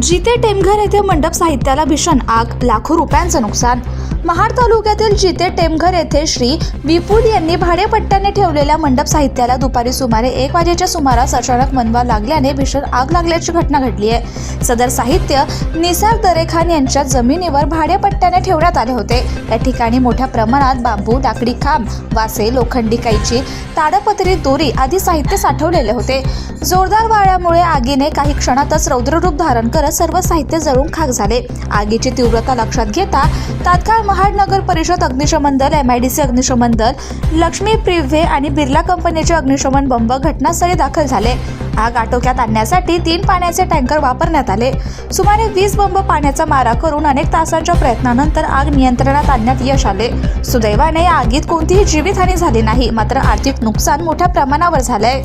जिते टेमघर येथे मंडप साहित्याला भीषण आग लाखो रुपयांचं नुकसान महाड तालुक्यातील जिते टेमघर येथे श्री विपुल यांनी भाडेपट्ट्याने ठेवलेल्या मंडप साहित्याला दुपारी सुमारे एक वाजेच्या सुमारास अचानक मनवा लागल्याने भीषण आग लागल्याची घटना घडली आहे. सदर साहित्य निसार दरेखान यांच्या जमिनीवर भाडेपट्ट्याने ठेवण्यात आले होते. या ठिकाणी मोठ्या प्रमाणात बांबू लाकडी खांब वासे लोखंडी कैची ताडपत्री दोरी आदी साहित्य साठवलेले होते. जोरदार वाऱ्यामुळे आगीने काही क्षणातच रौद्ररूप धारण करत सर्व साहित्य जळून खाक झाले. आगीची तीव्रता लक्षात घेता तात्काळ महाड नगर परिषद अग्निशमन दल एम आय डी सी अग्निशमन दल लक्ष्मी प्रिव्हे आणि बिर्ला कंपनीचे अग्निशमन बंब घटनास्थळी दाखल झाले. आग आटोक्यात आणण्यासाठी तीन पाण्याचे टँकर वापरण्यात आले. सुमारे वीस बंब पाण्याचा मारा करून अनेक तासांच्या प्रयत्नानंतर आग नियंत्रणात आणण्यात यश आले. सुदैवाने या आगीत कोणतीही जीवितहानी झाली नाही मात्र आर्थिक नुकसान मोठ्या प्रमाणावर झालंय.